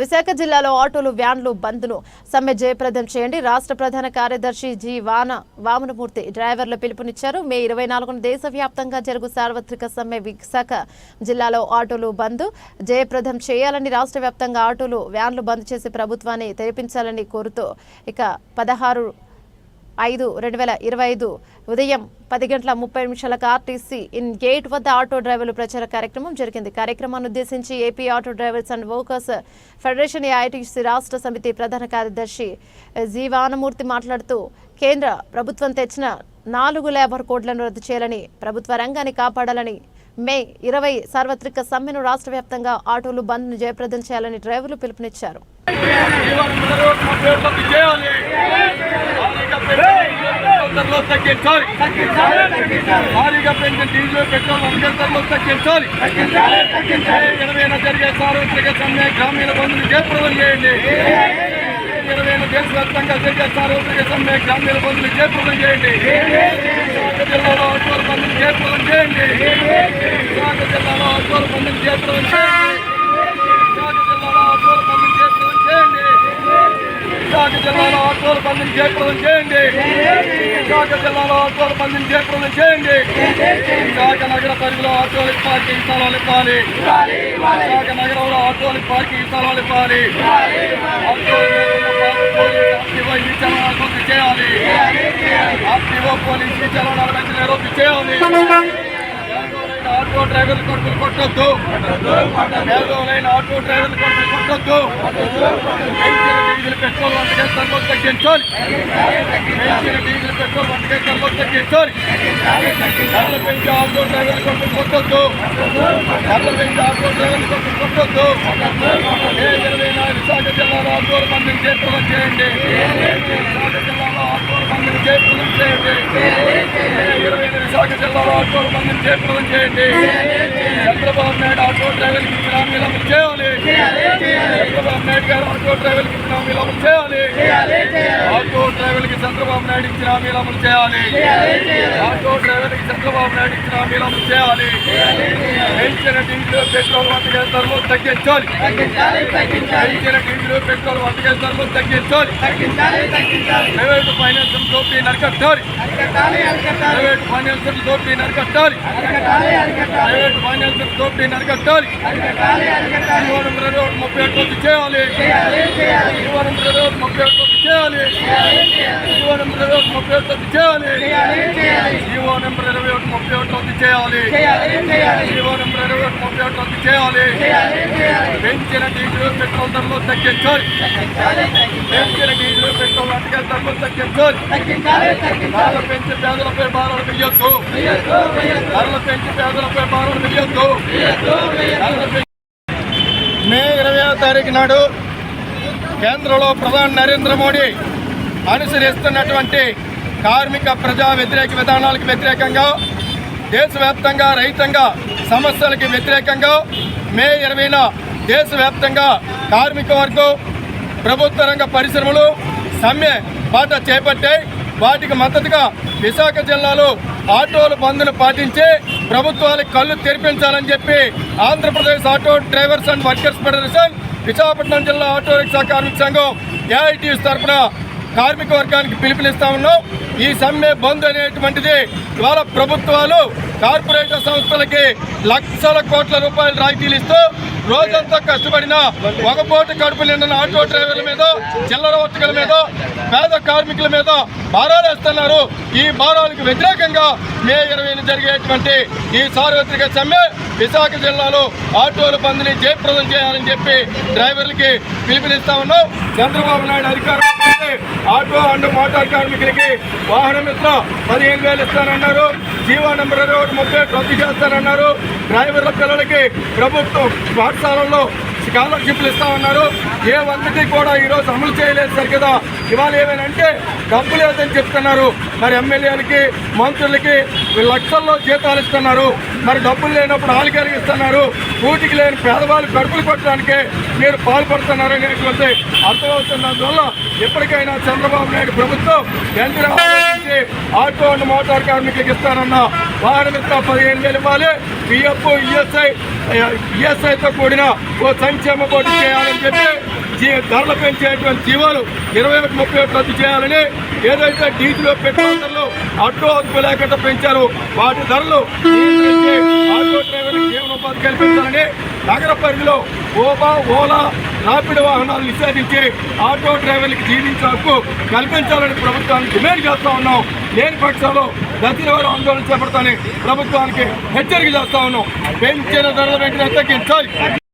విశాఖ జిల్లాలో ఆటోలు వ్యాన్లు బంద్ను సమ్మె జయప్రదం చేయండి. రాష్ట్ర ప్రధాన కార్యదర్శి జి వాన వామనమూర్తి డ్రైవర్ల పిలుపునిచ్చారు. మే ఇరవై నాలుగున దేశవ్యాప్తంగా జరుగు సార్వత్రిక సమ్మె విశాఖ జిల్లాలో ఆటోలు బంద్ జయప్రదం చేయాలని రాష్ట్ర వ్యాప్తంగా ఆటోలు వ్యాన్లు బంద్ చేసి ప్రభుత్వాన్ని తెరిపించాలని కోరుతూ ఇక పదహారు ఐదు రెండు వేల ఇరవై ఐదు ఉదయం పది గంటల ముప్పై నిమిషాలకు ఆర్టీసీ ఇన్ గేట్ వద్ద ఆటో డ్రైవర్లు ప్రచార కార్యక్రమం జరిగింది. కార్యక్రమాన్ని ఉద్దేశించి AP auto drivers and workers federation AITC రాష్ట్ర సమితి ప్రధాన కార్యదర్శి జీవానమూర్తి మాట్లాడుతూ కేంద్ర ప్రభుత్వం తెచ్చిన నాలుగు లేబర్ కోడ్లను రద్దు చేయాలని ప్రభుత్వ రంగాన్ని కాపాడాలని మే ఇరవై సార్వత్రిక సమ్మెను రాష్ట్ర వ్యాప్తంగా ఆటోలు బంద్ను జయప్రదం చేయాలని డ్రైవర్లు పిలుపునిచ్చారు. భారీగా పెంచిన డీజిల్ పెట్రోల్ వందల ధరలు తగ్గించాలి ఇరవైన జరిగే సార్వత్రిక సమ్మె గ్రామీణ బంధువులు జయప్రదం చేయండి. ఇరవైన దేశవ్యాప్తంగా జరిగే సార్వత్రిక సమ్మె గ్రామీణ బంధువులు జయప్రదం చేయండి. విశాఖ జిల్లాలో అటువంటి బంధువులు జయప్రదం చేయండి. విశాఖ జిల్లాలో అటువంటి బంధువులు జయప్రదం చేయండి. జిల్లాలో అటువంటి బంధువులు జయప్రదం చేయండి విశాఖ జిల్లాలో ఆటోల పందిని జయప్రదం చేయండి. విశాఖ జిల్లాలో ఆటోల పందిని జయప్రదం చేయండి. విశాఖ నగర పరిధిలో ఆటోలకు పార్కింగ్ స్థలాలు ఇవ్వాలి విశాఖ నగరంలో ఆటోలకు పార్కింగ్ స్థలాలు ఇవ్వాలి ఆటోల పోలీసు చలనాలు రద్దు చేయాలి. ఆర్టీఓ పోలీసు ఈ చలనాల చేయాలి. ఆటో డ్రైవర్ల కొడుకులు కొట్టొద్దు. పేదోలైన ఆటో డ్రైవర్ల కొడుకులు కొట్టొద్దు. డీజిల్ పెట్రోల్ వంటకే ధరలు తగ్గించాలి. పెంచిన డీజిల్ పెట్రోల్ వంటకే ధరలు తగ్గించాలి. ధరలు పెంచి ఆటో డ్రైవర్ల కొడుకులు కొట్టొద్దు. ధరలు పెంచి ఆటో డ్రైవర్ల కొడుకులు కొట్టొద్దు. ఇరవై నాలుగు విశాఖ జిల్లాలో ఆందోళన మందిని జయప్రదం చేయండి విశాఖ జిల్లాలో ఆటోల మందిని జయప్రదం చేయండి. ఇరవై ఎనిమిది విశాఖ జిల్లాలో ఆటోల మందిని జయప్రదం చేయండి చంద్రబాబు నాయుడు ఆటో డ్రైవర్కి ఇచ్చిన హామీలు అమలు చేయాలి చంద్రబాబు నాయుడు గారు ఆటో డ్రైవర్కి ఇచ్చిన హామీలు అమలు చేయాలి ఆటో డ్రైవర్కి చంద్రబాబు నాయుడు ఇచ్చిన హామీలు అమలు చేయాలి ఆటో డ్రైవర్కి చంద్రబాబు నాయుడు ఇచ్చిన హామీలు అమలు చేయాలి పెంచిన డీజిల్ పెట్రోల్ వంటకే ధరలు తగ్గించాలి పెంచిన డీజిల్ పెట్రోల్ వంటకే ధరలు తగ్గించాలి ప్రైవేటు ఫైనాన్స్ దోపిడీ నరకట్టాలి ప్రైవేట్ ఫైనాన్స్ నరకట్టాలి ప్రైవేట్ ఫైనాన్స్ నరకట్టాలి జీవనం రోడ్ ముప్పై ఒకటి చేయాలి జీవనం రోడ్ ముప్పై ఒకటి రద్దు చేయాలి జీవనం రోడ్ ముప్పై ఒకటి చేయాలి జీవనం ఇరవై ముప్పై ఒకటి చేయాలి జీవనం ఇరవై ముప్పై ఒకటి చేయాలి పెంచిన డీజిల్ పెట్రోల్ ధరలు తగ్గించాలి పెంచిన డీజిల్ పెట్రోల్ అటుకే ధరలు తగ్గించాలి ధరలు పెంచి పేదలపై భారాలు వెయ్యొద్దు ధరలు పెంచి పేదలపై భారాలు వెయ్యొద్దు ధరలు పెంచి మే ఇరవై తారీఖు నాడు కేంద్రంలో ప్రధాని నరేంద్ర మోడీ అనుసరిస్తున్నటువంటి కార్మిక ప్రజా వ్యతిరేక విధానాలకు వ్యతిరేకంగా దేశవ్యాప్తంగా రైతంగా సమస్యలకు వ్యతిరేకంగా మే ఇరవైన దేశవ్యాప్తంగా కార్మిక వర్గం ప్రభుత్వ రంగ పరిశ్రమలు సమ్మె బాట చేపట్టాయి. వాటికి మద్దతుగా విశాఖ జిల్లాలో ఆటోలు బంద్ను పాటించి ప్రభుత్వాలకు కళ్ళు తెరిపించాలని చెప్పి Andhra Pradesh auto drivers and workers federation Visakhapatnam జిల్లా ఆటో రిక్షా కార్మిక సంఘం ఏఐటీఎస్ తరఫున కార్మిక వర్గానికి పిలుపునిస్తా ఉన్నాం. ఈ సమ్మె బంద్ అనేటువంటిది ఇవాళ ప్రభుత్వాలు కార్పొరేటర్ సంస్థలకి లక్షల కోట్ల రూపాయలు రాయితీలు ఇస్తూ రోజంతా కష్టపడిన ఒకపోటు కడుపు నిండిన ఆటో డ్రైవర్ల మీద చిల్లర వర్తకుల మీద పేద కార్మికుల మీద భారాలు వేస్తున్నారు. ఈ భారాలకు వ్యతిరేకంగా మే ఇరవై జరిగేటువంటి ఈ సార్వత్రిక సమ్మె విశాఖ జిల్లాలో ఆటోల పందిని జయప్రదం చేయాలని చెప్పి డ్రైవర్లకి పిలుపునిస్తా ఉన్నాం. చంద్రబాబు నాయుడు అధికారం ఆటో అండ్ మోటార్ కార్మికులకి వాహన మిత్ర పదిహేను వేలు ఇస్తానన్నారు. జీవో నెంబర్ ఇరవై ఒకటి ముప్పై రద్దు చేస్తానన్నారు డ్రైవర్ల పిల్లలకి ప్రభుత్వం పాఠశాలల్లో స్కాలర్షిప్లు ఇస్తామన్నారు. ఏ వంతటి కూడా ఈరోజు అమలు చేయలేదు సార్ కదా ఇవాళ ఏమైనంటే డబ్బు లేదని చెప్తున్నారు. మరి ఎమ్మెల్యేలకి మంత్రులకి లక్షల్లో జీతాలు ఇస్తున్నారు. మరి డబ్బులు లేనప్పుడు ఆలుగారికి ఇస్తున్నారు. కూటికి లేని పేదవాళ్ళు కడుపులు కొట్టడానికి మీరు పాల్పడుతున్నారు అనేటువంటి అర్థమవుతున్నందువల్ల ఎప్పటికైనా చంద్రబాబు నాయుడు ప్రభుత్వం వెంటనే ఆలోచించి ఆటో అండ్ మోటార్ కార్మికులకు ఇస్తానన్న వాహన పదిహేను వేలు ఇవ్వాలి. పిఎఫ్ ఈఎస్ఐ ఈఎస్ఐతో కూడిన ఓ సంక్షేమ బోర్డు చేయాలని చెప్పి జీ- ధరలు పెంచేటువంటి జీవాలు ఇరవై ఒకటి ముప్పై ఒకటి రద్దు చేయాలని ఏదైతే డీజిల్ పెట్రోల్ ధరలు అడ్డు అదుపు లేకుండా పెంచారు వాటి ధరలు ఆటో డ్రైవర్లకు జీవనోపాధి కల్పించాలని నగర పరిధిలో ఓబా ఓలా రాపిడ్ వాహనాలు నిషేధించి ఆటో డ్రైవర్లకు జీవించే హక్కు కల్పించాలని ప్రభుత్వానికి డిమాండ్ చేస్తా ఉన్నాం. లేని పక్షంలో దశలవారు ఆందోళన చేపడతానని ప్రభుత్వానికి హెచ్చరిక చేస్తా ఉన్నాం. పెంచిన ధరలు వెంటనే తగ్గించాలి